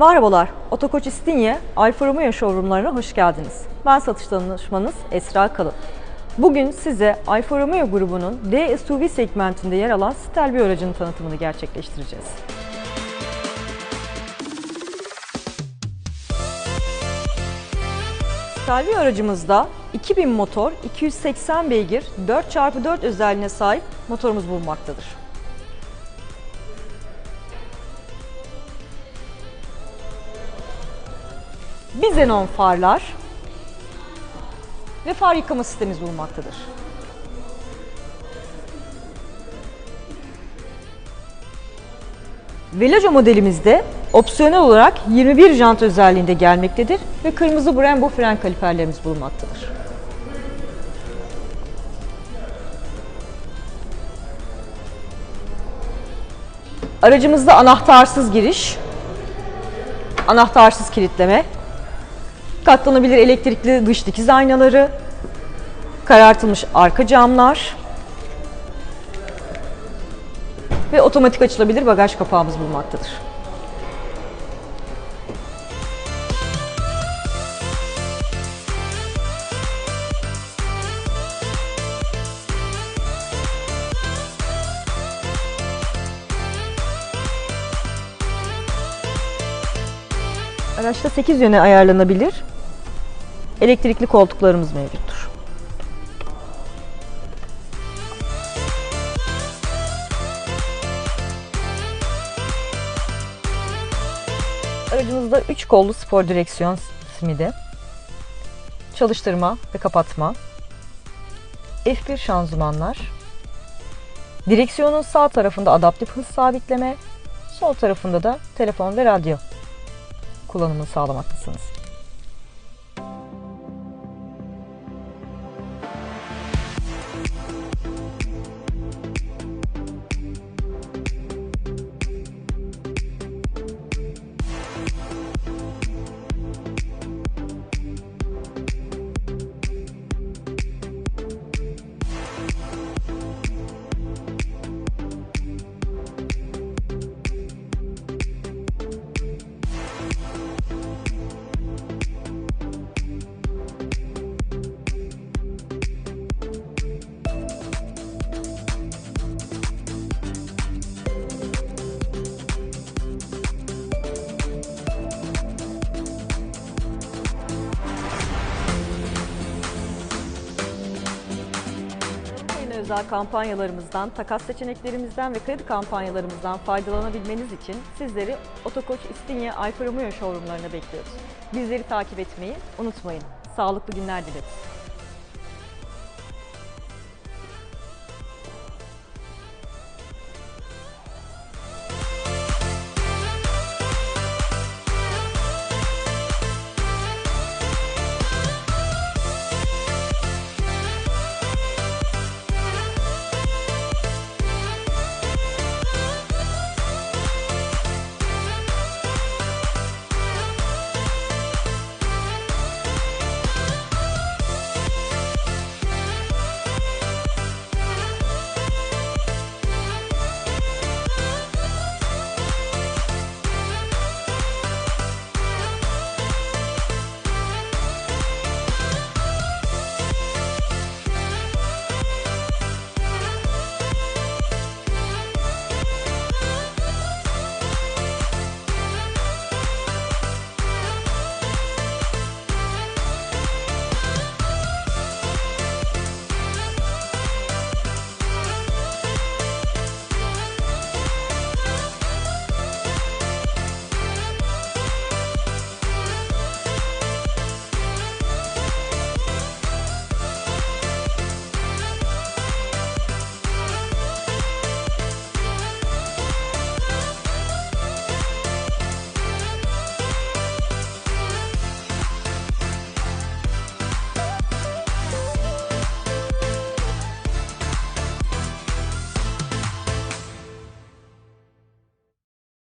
Merhabalar, Otokoç İstinye, Alfa Romeo showroomlarına hoş geldiniz. Ben satış danışmanınız Esra Kalın. Bugün size Alfa Romeo grubunun D SUV segmentinde yer alan Stelvio aracının tanıtımını gerçekleştireceğiz. Stelvio aracımızda 2000 motor, 280 beygir, 4x4 özelliğine sahip motorumuz bulunmaktadır. Bizenon farlar ve far yıkama sistemimiz bulunmaktadır. Veloce modelimizde opsiyonel olarak 21 jant özelliğinde gelmektedir ve kırmızı Brembo fren kaliperlerimiz bulunmaktadır. Aracımızda anahtarsız giriş, anahtarsız kilitleme, katlanabilir elektrikli dış dikiz aynaları, karartılmış arka camlar ve otomatik açılabilir bagaj kapağımız bulunmaktadır. Araçta 8 yöne ayarlanabilir. Elektrikli koltuklarımız mevcuttur. Aracımızda 3 kollu spor direksiyon simidi, çalıştırma ve kapatma, F1 şanzımanlar, direksiyonun sağ tarafında adaptif hız sabitleme, sol tarafında da telefon ve radyo kullanımını sağlamaktasınız. Özel kampanyalarımızdan, takas seçeneklerimizden ve kredi kampanyalarımızdan faydalanabilmeniz için sizleri Otokoç İstinye Alfa Romeo showroomlarına bekliyoruz. Bizleri takip etmeyi unutmayın. Sağlıklı günler dileriz.